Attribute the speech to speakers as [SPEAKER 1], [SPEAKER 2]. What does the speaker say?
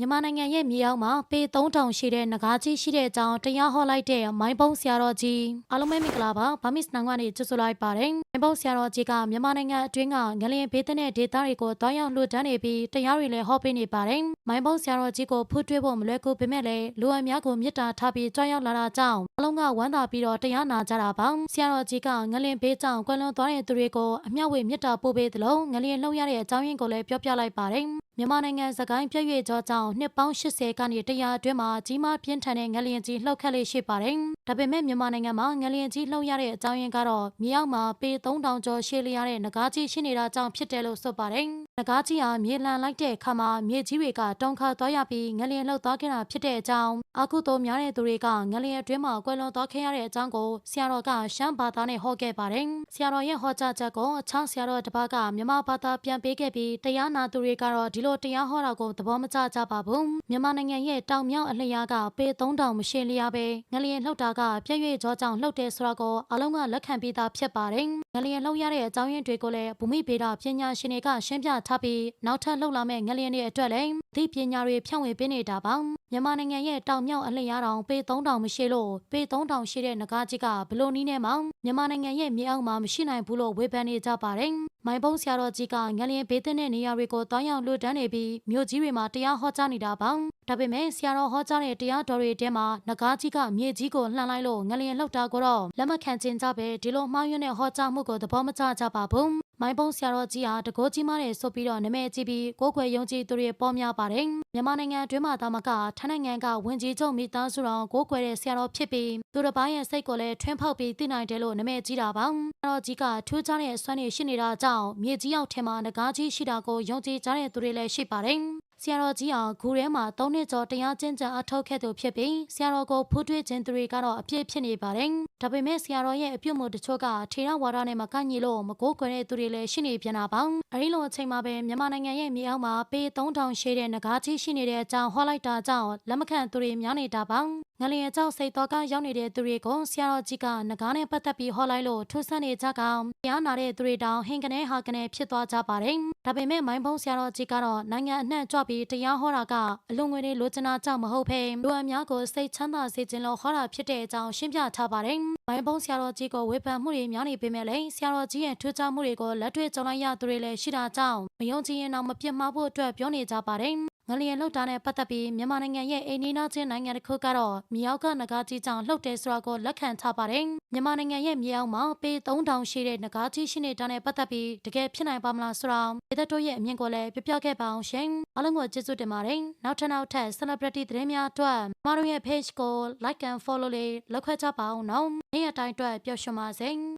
[SPEAKER 1] မြန်မာနိုင်ငံရဲ့မြေအောက်မှာပေ3000ရှိတဲ့ငကားကြီးရှိတဲ့အကြောင်းတရားဟောလိုက်တဲ့မိုင်းပုံးဆရာတော်ကြီးအားလုံးပဲမင်္ဂလာပါဗမစ်နောင်ကနေကြိုဆိုလိုက်ပါတယ်မိုင်းပုံးဆရာတော်ကြီးကမြန်မာနိုင်ငံအတွင်းကငလျင်ဘေးသတဲ့ဒေသတွေကိုတောင်းရောက်လှူဒန်းနေပြီးတရားတွေလည်းဟောပေးနေပါတယ်မိုင်းပုံးဆရာတော်ကြီးကိုဖူးထွေးဖို့မလွယ်ကူပေမဲ့လည်းလူအများကိုမေတ္တာထားပြီးကြွရောက်လာတာကြောင့်အလုံးကဝမ်းသာပြီးတော့တရားနာကြတာပါဆရာတော်ကြီးကငလျင်ဘေးကြောင့်ကွယ်လွန်သွားတဲ့သူတွေကိုအမျှဝေမေတ္တာပို့ပေးသလိုငလျင်လှုပ်ရတဲ့အကြောင်းရင်းကိုလည်းပြောပြလိုက်ပါတယ် မြန်မာနိုင်ငံစကိုင်းပြည့်ရွေ့ကြောကြောင့်နှစ်ပေါင်း80ကနေ100အတွင်းမှာကြီးမားပြင်းထန်တဲ့ငလျင်ကြီးလှုပ်ခတ်လေးရှိပါတယ်။ဒါပေမဲ့မြန်မာနိုင်ငံမှာငလျင်ကြီးလှုပ်ရတဲ့အကြောင်းရင်းကတော့မြေအောက်မှာပေ3000ကျော်ရှည်လျားတဲ့ငကားကြီးရှိနေတာကြောင့်ဖြစ်တယ်လို့ဆိုပါတယ်။ ငကားကြီးဟာမြေလန်လိုက်တဲ့အခါမှာမြေကြီးတွေကတုန်ခါသွားရပြီးငလျင်လှုပ်သွားခဲ့တာဖြစ်တဲ့အကြောင်းအခုတော့များတဲ့သူတွေကငလျင်အတွင်းမှာကွယ်လွန်သွားခဲ့ရတဲ့အကြောင်းကိုဆရာတော်ကရှမ်းဘာသာနဲ့ဟောခဲ့ပါတယ်။ဆရာတော်ရဲ့ဟောကြားချက်ကိုအခြားဆရာတော်တစ်ပါးကမြန်မာဘာသာပြန်ပေးခဲ့ပြီးတရားနာသူတွေကတော့ဒီလိုတရားဟောတာကိုသဘောမကျကြပါဘူးမြန်မာနိုင်ငံရဲ့တောင်မြောက်အလျားကပေ3000မရှည်လျားပဲငလျင်လှုပ်တာကပြည့်ရွေ့ကြောကြောင့်လှုပ်တယ်ဆိုတာကိုအလုံးကလက်ခံပြီးသားဖြစ်ပါတယ် ငလျင်လှုပ်ရတဲ့အကြောင်းရင်းတွေကိုလည်းဘူမိဗေဒပညာရှင်တွေကရှင်းပြထားပြီးနောက်ထပ်လှုပ်လာမယ့်ငလျင်တွေအတွက်လည်းဒီပညာတွေဖြန့်ဝေပေးနေတာပါမြန်မာနိုင်ငံရဲ့တောင်မြောက်အလျားတောင်ပေ3000မရှည်လို့ပေ3000ရှိတဲ့ငကားကြီးကဘလို့နီးနဲ့မှမြန်မာနိုင်ငံရဲ့မြေအောက်မှာမရှိနိုင်ဘူးလို့ဝေဖန်နေကြပါတယ် မိုင်းပုံးဆရာတော်ကြီးကငလျင်ဘေးသင့်တဲ့နေရာတွေကိုတောင်းရောက်လွတ်တန်းနေပြီးမြို့ကြီးတွေမှာတရားဟောကြားနေတာပါဒါပေမဲ့ဆရာတော်ဟောကြားတဲ့တရားတော်တွေထဲမှာငကားကြီးကမြေကြီးကိုလှန်လိုက်လို့ငလျင်လှုပ်တာကိုတော့လက်မခံချင်ကြပဲဒီလိုမှားယွင်းတဲ့ဟောကြားမှုကိုသဘောမကျကြပါဘူး မိုင်းပုံးဆရာတော်ကြီးဟာတကိုးကြီးမားတဲ့ဆိုပြီးတော့နာမည်ကြီးပြီးကိုယ်ခွေယုံကြည်သူတွေပေါ်များပါတယ်မြန်မာနိုင်ငံအတွင်းမှာတာမကထိုင်းနိုင်ငံကဝင်ကြီးချုပ်မိသားစုတော်ကိုယ်ခွေတဲ့ဆရာတော်ဖြစ်ပြီးသူတစ်ပိုင်းရဲ့စိတ်ကိုလည်းထွန်းဖောက်ပြီးသိနိုင်တယ်လို့နာမည်ကြီးတာပါဆရာတော်ကြီးကထူးခြားတဲ့အစွမ်းရည်ရှိနေတာကြောင့်မြေကြီးရောက်ထဲမှာငကားကြီးရှိတာကိုယုံကြည်ကြတဲ့သူတွေလည်းရှိပါတယ် ဆရာတော်ကြီးအောင်ဂူထဲမှာ၃နှစ်ကျော်တရားကျင့်ကြံအထောက်ခဲ့သူဖြစ်ပြီးဆရာတော်ကိုဖူးထွေးခြင်းသူတွေကတော့အပြည့်ဖြစ်နေပါတယ်။ဒါပေမဲ့ဆရာတော်ရဲ့အပြုတ်မှုတချို့ကထေရဝါဒနဲ့မကန့်ညီလို့မကိုးကွယ်တဲ့သူတွေလည်းရှိနေပြန်တာပါ။အဲဒီလိုအချိန်မှာပဲမြန်မာနိုင်ငံရဲ့မြေအောက်မှာပေ3000ရှိတဲ့ငကားကြီးရှိနေတဲ့အကြောင်းဟောလိုက်တာကြောင့်လက်မခံသူတွေများနေတာပါ။ ငလျင်ကြောင့်စိတ်တော်ကရောက်နေတဲ့သူတွေကိုဆရာတော်ကြီးကငကားနဲ့ပတ်သက်ပြီးဟောလိုက်လို့ထူးဆန်းနေကြကောင်တရားနာတဲ့သူတွေတောင်ဟင်ကနေဟာကနေဖြစ်သွားကြပါတယ်။ဒါပေမဲ့မိုင်းဖုံးဆရာတော်ကြီးကတော့နိုင်ငံအနှံ့ကြွပြီးတရားဟောတာကအလွန်ငွေတွေလိုချင်တာကြောင့်မဟုတ်ဘဲလူအများကိုစိတ်ချမ်းသာစေခြင်းလို့ဟောတာဖြစ်တဲ့အကြောင်းရှင်းပြထားပါတယ်။မိုင်းဖုံးဆရာတော်ကြီးကိုဝေဖန်မှုတွေများနေပေမဲ့လည်းဆရာတော်ကြီးရဲ့ထူးခြားမှုတွေကိုလက်တွေ့ကြုံလိုက်ရသူတွေလည်းရှိတာကြောင့်မယုံကြည်ရင်တော့မပြတ်မှားဖို့အတွက်ပြောနေကြပါတယ်။ ငလျင်လှုပ်တာနဲ့ပတ်သက်ပြီးမြန်မာနိုင်ငံရဲ့အိန္ဒိယချင်းနိုင်ငံတစ်ခုကတော့မြေအောက်ကနဂါကြီးကြောင့်လှုပ်တယ်ဆိုတာကိုလက်ခံထားပါတယ်။မြန်မာနိုင်ငံရဲ့မြေအောက်မှာပေ3000ရှိတဲ့နဂါကြီးရှိနေတာနဲ့ပတ်သက်ပြီးတကယ်ဖြစ်နိုင်ပါမလားဆိုတာဒေသတို့ရဲ့အမြင်ကိုလည်းပြပြခဲ့ပါအောင်ရှင်။အားလုံးကိုကျေးဇူးတင်ပါတယ်။နောက်ထပ်နောက်ထပ် celebrity သတင်းများအတွက်မတို့ရဲ့ page ကို like and follow လေးလုပ်ခွဲကြပါအောင်နော်။နေ့ရက်တိုင်းအတွက်ပျော်ရွှင်ပါစေ။